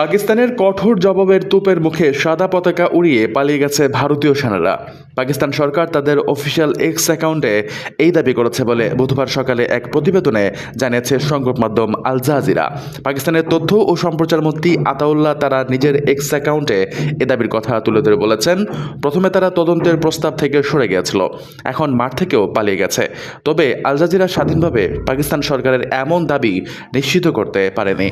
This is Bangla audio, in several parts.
পাকিস্তানের কঠোর জবাবের তোপের মুখে সাদা পতাকা উড়িয়ে পালিয়ে গেছে ভারতীয় সেনারা। পাকিস্তান সরকার তাদের অফিসিয়াল এক্স অ্যাকাউন্টে এই দাবি করেছে বলে বুধবার সকালে এক প্রতিবেদনে জানিয়েছে সংবাদ মাধ্যম আল জাজিরা। পাকিস্তানের তথ্য ও সম্প্রচার মন্ত্রী আতাউল্লাহ তারা নিজের এক্স অ্যাকাউন্টে এ দাবির কথা তুলে ধরে বলেছেন, প্রথমে তারা তদন্তের প্রস্তাব থেকে সরে গিয়েছিল, এখন মাঠ থেকেও পালিয়ে গেছে। তবে আল জাজিরা স্বাধীনভাবে পাকিস্তান সরকারের এমন দাবি নিশ্চিত করতে পারেনি।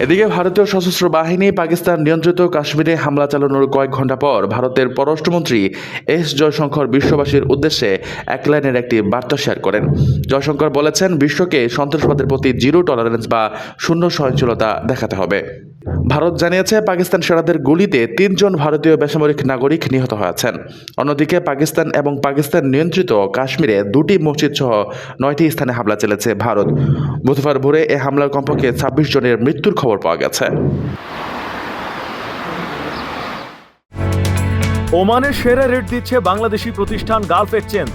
এদিকে ভারতীয় সশস্ত্র বাহিনী পাকিস্তান নিয়ন্ত্রিত কাশ্মীরে হামলা চালানোর কয়েক ঘণ্টা পর ভারতের পররাষ্ট্রমন্ত্রী এস জয়শঙ্কর বিশ্ববাসীর উদ্দেশ্যে এক লাইনের একটি বার্তা শেয়ার করেন। জয়শঙ্কর বলেছেন, বিশ্বকে সন্ত্রাসবাদের প্রতি জিরো টলারেন্স বা শূন্য সহনশীলতা দেখাতে হবে। ভারত জানিয়েছে, পাকিস্তান সেনাদের গুলিতে তিনজন ভারতীয় বেসামরিক নাগরিক নিহত হয়েছেন। অন্যদিকে পাকিস্তান এবং পাকিস্তান নিয়ন্ত্রিত কাশ্মীরে দুটি মসজিদ সহ নয়টি স্থানে হামলা চলেছে ভারত। বুধবার ভোরে এ হামলার কমপক্ষে ছাব্বিশ জনের মৃত্যুর খবর পাওয়া গেছে। ওমানের সেরা রেট দিচ্ছে বাংলাদেশি প্রতিষ্ঠান গালফ এক্সচেঞ্জ।